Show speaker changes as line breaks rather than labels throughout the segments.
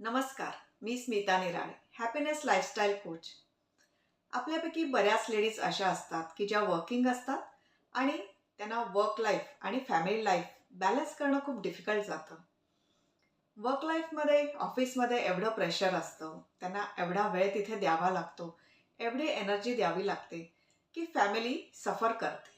नमस्कार मी Smita Nirale happiness lifestyle coach आपल्यापैकी बऱ्याच लेडीज अशा असतात की ज्या वर्किंग असतात आणि त्यांना वर्क लाईफ आणि फॅमिली लाईफ बॅलन्स करणं खूप डिफिकल्ट जातं. वर्क लाईफमध्ये ऑफिसमध्ये एवढं प्रेशर असतं त्यांना एवढा वेळ तिथे द्यावा लागतो एवढी एनर्जी द्यावी लागते की फॅमिली सफर करते.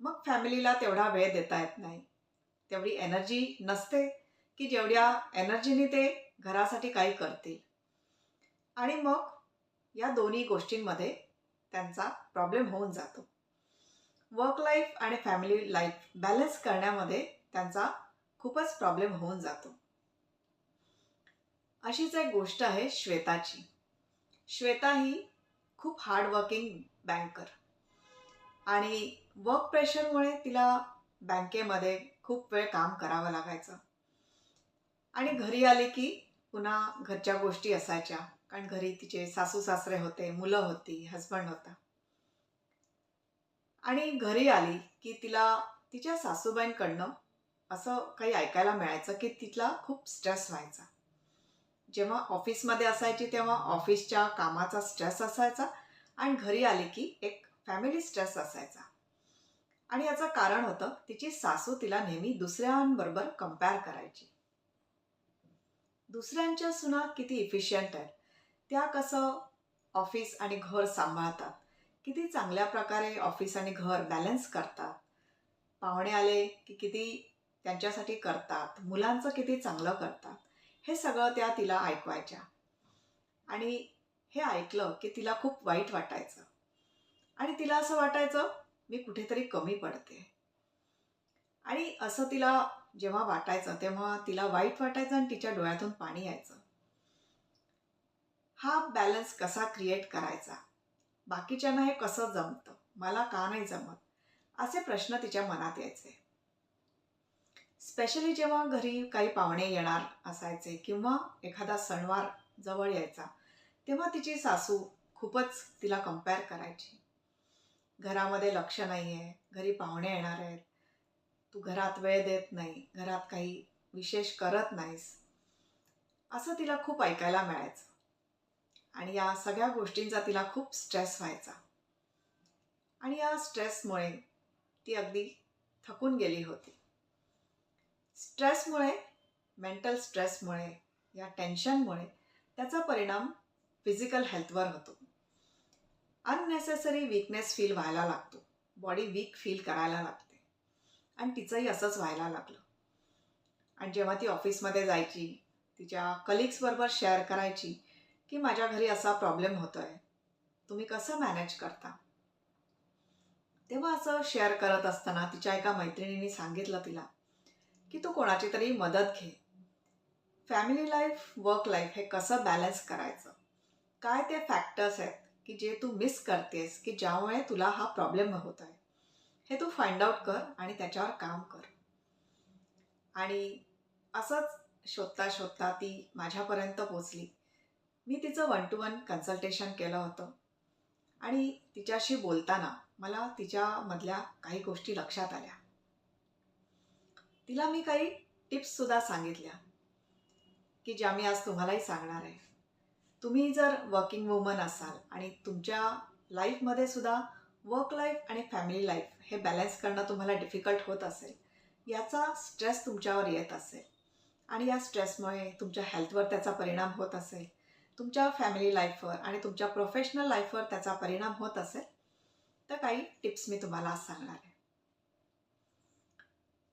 मग फॅमिलीला तेवढा वेळ देता येत नाही. तेवढी एनर्जी नसते की जेवढ्या एनर्जीने ते घरासाठी काही करतील. आणि मग या दोन्ही गोष्टींमध्ये त्यांचा प्रॉब्लेम होऊन जातो. वर्क लाईफ आणि फॅमिली लाईफ बॅलन्स करण्यामध्ये त्यांचा खूपच प्रॉब्लेम होऊन जातो. अशीच एक गोष्ट आहे श्वेताची. श्वेता ही खूप हार्डवर्किंग बँकर आणि वर्क प्रेशरमुळे तिला बँकेमध्ये खूप वेळ काम करावं लागायचं. आणि घरी आली की पुन्हा घरच्या गोष्टी असायच्या. कारण घरी तिचे सासू सासरे होते मुलं होती हस्बंड होता. आणि घरी आली की तिला तिच्या सासूबाईंकडनं असं काही ऐकायला मिळायचं की तिला खूप स्ट्रेस व्हायचा. जेव्हा ऑफिसमध्ये असायची तेव्हा ऑफिसच्या कामाचा स्ट्रेस असायचा आणि घरी आली की एक फॅमिली स्ट्रेस असायचा. आणि याचं कारण होतं तिची सासू तिला नेहमी दुसऱ्यांबरोबर कंपेअर करायची. दुसऱ्यांच्या सुना किती इफिशियंट आहेत त्या कसं ऑफिस आणि घर सांभाळतात किती चांगल्या प्रकारे ऑफिस आणि घर बॅलन्स करतात पाहुणे आले की किती त्यांच्यासाठी करतात मुलांचं किती चांगलं करतात हे सगळं त्या तिला ऐकवायच्या. आणि हे ऐकलं की तिला खूप वाईट वाटायचं. आणि तिला असं वाटायचं मी कुठेतरी कमी पडते. आणि असं तिला जेव्हा वाटायचं तेव्हा तिला वाईट वाटायचं आणि तिच्या डोळ्यातून पाणी यायचं. हा बॅलन्स कसा क्रिएट करायचा? बाकीच्यांना हे कसं जमतं? मला का नाही जमत? असे प्रश्न तिच्या मनात यायचे. स्पेशली जेव्हा घरी काही पाहुणे येणार असायचे किंवा एखादा सणवार जवळ यायचा तेव्हा तिची सासू खूपच तिला कंपेअर करायची. घरामध्ये लक्ष नाही आहे घरी पाहुणे येणार आहेत तू घरात वेळ देत नाही घरात काही विशेष करत नाहीस असं तिला खूप ऐकायला मिळायचं. आणि या सगळ्या गोष्टींचा तिला खूप स्ट्रेस व्हायचा. आणि या स्ट्रेसमुळे ती अगदी थकून गेली होती. स्ट्रेसमुळे मेंटल स्ट्रेसमुळे या टेन्शनमुळे त्याचा परिणाम फिजिकल हेल्थवर होतो. अननेसेसरी वीकनेस फील व्हायला लागतो. बॉडी वीक फील करायला लागतो. आणि तिचंही असंच व्हायला लागलं. आणि जेव्हा ती ऑफिसमध्ये जायची तिच्या कलिग्सबरोबर शेअर करायची की माझ्या घरी असा प्रॉब्लेम होतो आहे तुम्ही कसं मॅनेज करता? तेव्हा असं शेअर करत असताना तिच्या एका मैत्रिणीने सांगितलं तिला की तू कोणाची तरी मदत घे. फॅमिली लाईफ वर्क लाईफ हे कसं बॅलन्स करायचं? काय ते फॅक्टर्स आहेत की जे तू मिस करतेस की ज्यामुळे तुला हा प्रॉब्लेम होत आहे हे तू फाइंड आउट कर आणि त्याच्यावर काम कर. आणि असंच शोधता शोधता ती माझ्यापर्यंत पोचली मी तिचं वन टू वन कन्सल्टेशन केलं होतं. आणि तिच्याशी बोलताना मला तिच्यामधल्या काही गोष्टी लक्षात आल्या. तिला मी काही टिप्ससुद्धा सांगितल्या. की ज्या मी आज तुम्हालाही सांगणार आहे. तुम्ही जर वर्किंग वुमन असाल आणि तुमच्या लाईफमध्ये सुद्धा वर्क लाईफ आणि फॅमिली लाईफ हे बॅलन्स करणं तुम्हाला डिफिकल्ट होत असेल याचा स्ट्रेस तुमच्यावर येत असेल. आणि या स्ट्रेसमुळे तुमच्या हेल्थवर त्याचा परिणाम होत असेल तुमच्या फॅमिली लाईफवर आणि तुमच्या प्रोफेशनल लाईफवर त्याचा परिणाम होत असेल तर काही टिप्स मी तुम्हाला आज सांगणार आहे.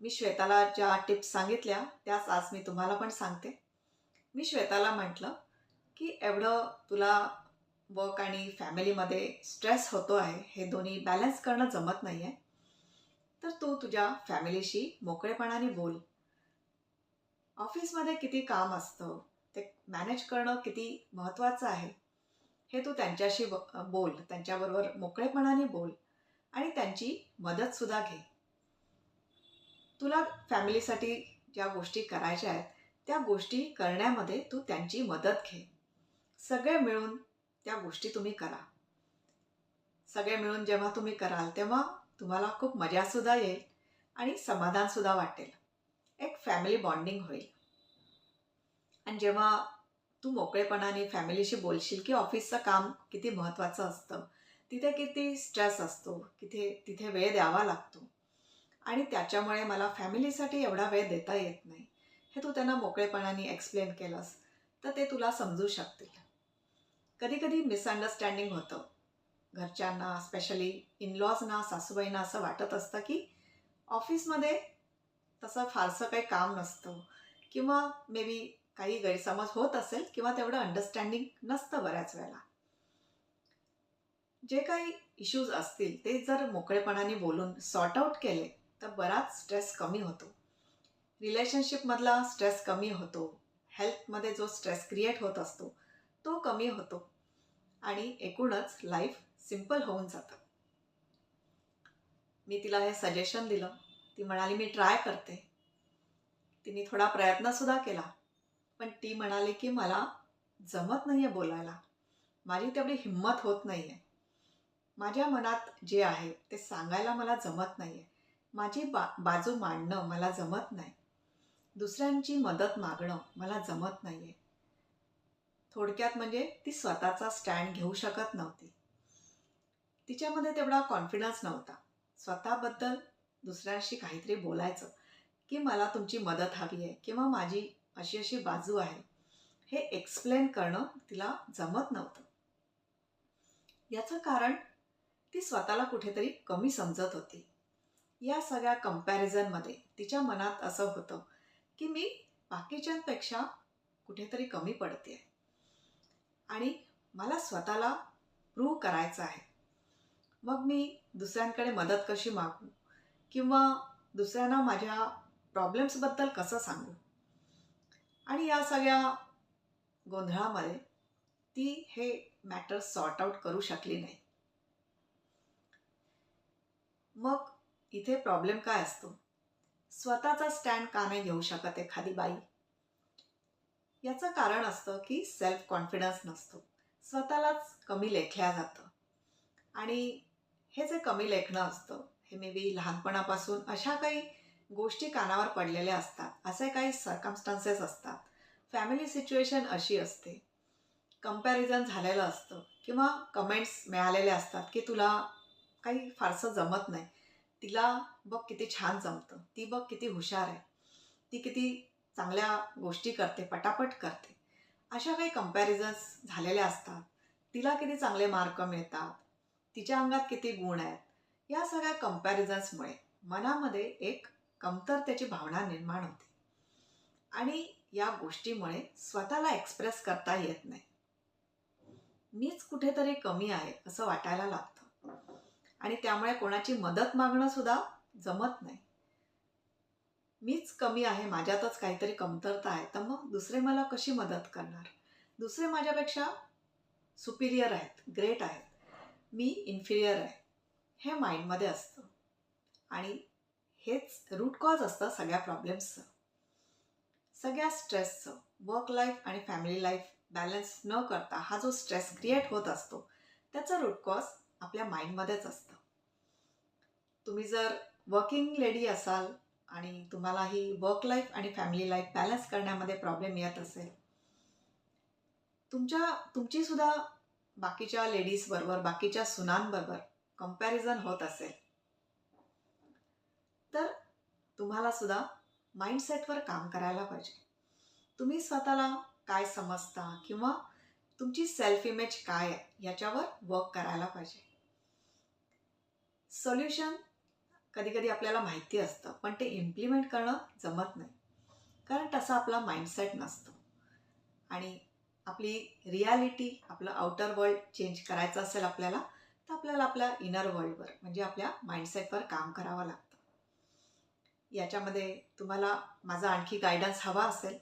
मी श्वेताला ज्या टिप्स सांगितल्या त्याच आज मी तुम्हाला पण सांगते. मी श्वेताला म्हटलं की एवढं तुला वर्क आणि फॅमिलीमध्ये स्ट्रेस होतो आहे हे दोन्ही बॅलन्स करणं जमत नाही आहे तर तू तुझ्या फॅमिलीशी मोकळेपणाने बोल. ऑफिसमध्ये किती काम असतं ते मॅनेज करणं किती महत्त्वाचं आहे हे तू त्यांच्याशी बोल. त्यांच्याबरोबर मोकळेपणाने बोल आणि त्यांची मदतसुद्धा घे. तुला फॅमिलीसाठी ज्या गोष्टी करायच्या आहेत त्या गोष्टी करण्यामध्ये तू त्यांची मदत घे. सगळे मिळून त्या गोष्टी तुम्ही करा. सगळे मिळून जेव्हा तुम्ही कराल तेव्हा तुम्हाला खूप मजासुद्धा येईल आणि समाधानसुद्धा वाटेल. एक फॅमिली बॉन्डिंग होईल. आणि जेव्हा तू मोकळेपणाने फॅमिलीशी बोलशील की ऑफिसचं काम किती महत्त्वाचं असतं तिथे किती स्ट्रेस असतो किती तिथे वेळ द्यावा लागतो. आणि त्याच्यामुळे मला फॅमिलीसाठी एवढा वेळ देता येत नाही. हे तू त्यांना मोकळेपणाने एक्सप्लेन केलंस तर ते तुला समजू शकतील. कधी कधी मिसअंडरस्टँडिंग होतं. घरच्यांना स्पेशली इनलॉजना सासूबाईंना असं वाटत असतं की ऑफिसमध्ये तसं फारसं काही काम नसतं. किंवा मे बी काही गैरसमज होत असेल किंवा तेवढं अंडरस्टँडिंग नसतं बऱ्याच वेळेला. जे काही इश्यूज असतील ते जर मोकळेपणाने बोलून सॉर्ट आऊट केले तर बराच स्ट्रेस कमी होतो. रिलेशनशिपमधला स्ट्रेस कमी होतो. हेल्थमध्ये जो स्ट्रेस क्रिएट होत असतो तो कमी होतो आणि एकूणच लाईफ सिंपल होऊन जातं. मी तिला हे सजेशन दिलं. ती म्हणाली मी ट्राय करते. तिने थोडा प्रयत्नसुद्धा केला पण ती म्हणाली की मला जमत नाही आहे बोलायला. माझी तेवढी हिंमत होत नाही आहे माझ्या मनात जे आहे ते सांगायला मला जमत नाही आहे माझी बा बाजू मांडणं मला जमत नाही. दुसऱ्यांची मदत मागणं मला जमत नाही आहे थोडक्यात म्हणजे ती स्वतःचा स्टँड घेऊ शकत नव्हती. तिच्यामध्ये तेवढा कॉन्फिडन्स नव्हता. स्वतःबद्दल दुसऱ्यांशी काहीतरी बोलायचं की मला तुमची मदत हवी आहे किंवा माझी अशी अशी बाजू आहे हे एक्सप्लेन करणं तिला जमत नव्हतं. याचं कारण ती स्वतःला कुठेतरी कमी समजत होती. या सगळ्या कम्पॅरिझनमध्ये तिच्या मनात असं होतं की मी बाकीच्यांपेक्षा कुठेतरी कमी पडते आहे आणि मला स्वतःला प्रूव्ह करायचं आहे. मग मी दुसऱ्यांकडे मदत कशी मागू? किंवा दुसऱ्यांना माझ्या प्रॉब्लेम्सबद्दल कसं सांगू? आणि या सगळ्या गोंधळामध्ये ती हे मॅटर सॉर्ट आऊट करू शकली नाही. मग इथे प्रॉब्लेम काय असतो? स्वतःचा स्टँड का नाही घेऊ शकत एखादी बाई? याचं कारण असतं की सेल्फ कॉन्फिडन्स नसतो. स्वतःलाच कमी लेखल्या जातं. आणि हे जे कमी लेखणं असतं हे मे बी लहानपणापासून अशा काही गोष्टी कानावर पडलेल्या असतात. असे काही सर्कमस्टान्सेस असतात. फॅमिली सिच्युएशन अशी असते. कंपॅरिझन झालेलं असतं. किंवा कमेंट्स मिळालेले असतात की तुला काही फारसं जमत नाही. तिला बघ किती छान जमतं. ती बघ किती हुशार आहे. ती किती चांगल्या गोष्टी करते पटापट करते. अशा काही कम्पॅरिझन्स झालेल्या असतात. तिला किती चांगले मार्क मिळतात तिच्या अंगात किती गुण आहेत या सगळ्या कम्पॅरिझन्समुळे मनामध्ये एक कमतरतेची भावना निर्माण होते. आणि या गोष्टीमुळे स्वतःला एक्सप्रेस करता येत नाही. मीच कुठेतरी कमी आहे असं वाटायला लागतं. आणि त्यामुळे कोणाची मदत मागणं सुद्धा जमत नाही. मीच कमी आहे माझ्यातच काहीतरी कमतरता आहे तर मग दुसरे मला कशी मदत करणार? दुसरे माझ्यापेक्षा सुपिरियर आहेत ग्रेट आहेत. मी इन्फिरियर आहे. हे माइंडमध्ये असतं. आणि हेच रूट कॉज असतं सगळ्या प्रॉब्लेम्सचं सगळ्या स्ट्रेसचं वर्क लाईफ आणि फॅमिली लाईफ बॅलन्स न करता हा जो स्ट्रेस क्रिएट होत असतो त्याचा रूट कॉज आपल्या माइंडमध्येच असतं. तुम्ही जर वर्किंग लेडी असाल आणि तुम्हाला ही वर्क लाईफ आणि फॅमिली लाईफ बॅलन्स करण्यामध्ये प्रॉब्लेम येत असेल. तुमच्या तुमची सुद्धा बाकीच्या लेडीजबरोबर बाकीच्या सुनांबरोबर कंपॅरिझन होत असेल. तर तुम्हाला सुद्धा माइंडसेटवर काम करायला पाहिजे. तुम्ही स्वतःला काय समजता किंवा तुमची सेल्फ इमेज काय आहे याच्यावर वर्क करायला पाहिजे. सोल्युशन कधी कधी आपल्याला माहिती असतं पण ते इम्प्लिमेंट करणं जमत नाही. कारण तसा आपला माइंडसेट नसतो. आणि आपली रियालिटी आपलं आउटर वर्ल्ड चेंज करायचं असेल आपल्याला तर आपल्याला आपल्या इनर वर्ल्डवर म्हणजे आपल्या माइंडसेटवर काम करावं लागतं. याच्यामध्ये तुम्हाला माझा आणखी गायडन्स हवा असेल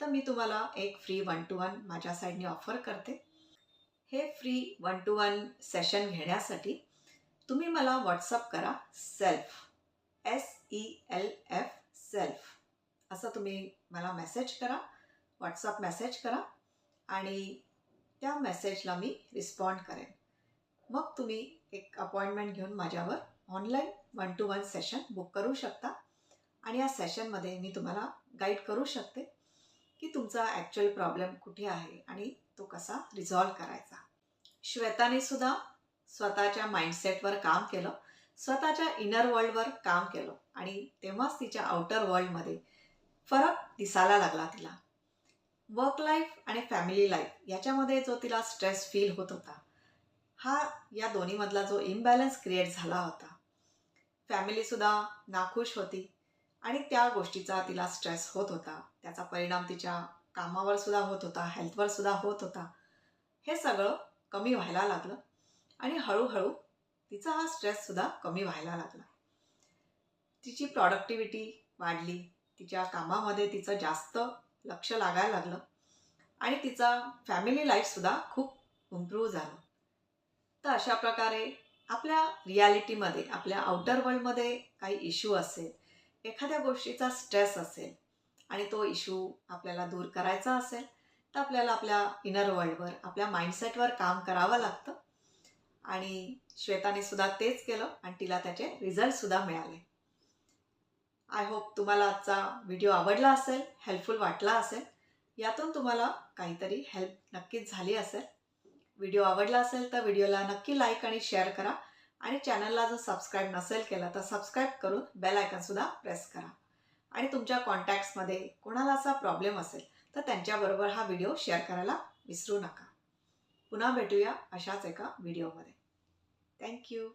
तर मी तुम्हाला एक फ्री वन टू वन माझ्या साईडने ऑफर करते. हे free one to one session घेण्यासाठी तुम्ही मला व्हॉट्सअप करा self S E L F self असं तुम्ही मला मेसेज करा व्हॉट्सअप मेसेज करा आणि त्या मेसेजला मी रिस्पॉन्ड करेन. मग तुम्ही एक अपॉइंटमेंट घेऊन माझ्यावर online one to one session book करू शकता. आणि या सेशनमध्ये मी तुम्हाला गाईड करू शकते की तुमचा ॲक्च्युअल प्रॉब्लेम कुठे आहे आणि तो कसा रिझॉल्व करायचा. श्वेताने सुद्धा स्वतःच्या माइंडसेटवर काम केलं. स्वतःच्या इनर वर्ल्डवर काम केलं. आणि तेव्हाच तिच्या आउटर वर्ल्डमध्ये फरक दिसायला लागला तिला. वर्क लाईफ आणि फॅमिली लाईफ याच्यामध्ये जो तिला स्ट्रेस फील होत होता हा या दोन्हीमधला जो इम्बॅलन्स क्रिएट झाला होता. फॅमिलीसुद्धा नाखुश होती आणि त्या गोष्टीचा तिला स्ट्रेस होत होता. त्याचा परिणाम तिच्या कामावर सुद्धा होत होता हेल्थवर सुद्धा होत होता. हे सगळं कमी व्हायला लागलं. आणि हळूहळू तिचा हा स्ट्रेससुद्धा कमी व्हायला लागला. तिची प्रॉडक्टिव्हिटी वाढली. तिच्या कामामध्ये तिचं जास्त लक्ष लागायला लागलं. आणि तिचा फॅमिली लाईफसुद्धा खूप इम्प्रूव्ह झालं. तर अशा प्रकारे आपल्या रियालिटीमध्ये आपल्या आउटर वर्ल्डमध्ये काही इश्यू असेल एखाद्या गोष्टीचा स्ट्रेस असेल आणि तो इश्यू आपल्याला दूर करायचा असेल तर आपल्याला आपल्या इनर वर्ल्डवर आपल्या माइंडसेटवर काम करावं लागतं. आणि श्वेताने सुद्धा तेच केलं आणि तिला त्याचे रिझल्टसुद्धा मिळाले. आय होप तुम्हाला आजचा व्हिडिओ आवडला असेल हेल्पफुल वाटला असेल यातून तुम्हाला काहीतरी हेल्प नक्कीच झाली असेल. व्हिडिओ आवडला असेल तर व्हिडिओला नक्की लाईक आणि शेअर करा आणि चॅनलला जर सबस्क्राईब नसेल केलं तर सबस्क्राईब करून बेल आयकनसुद्धा प्रेस करा. आणि तुमच्या कॉन्टॅक्ट्समध्ये कोणाला असा प्रॉब्लेम असेल तर त्यांच्याबरोबर हा व्हिडिओ शेअर करायला विसरू नका. पुन्हा भेटूया अशाच एका व्हिडिओमध्ये Thank you.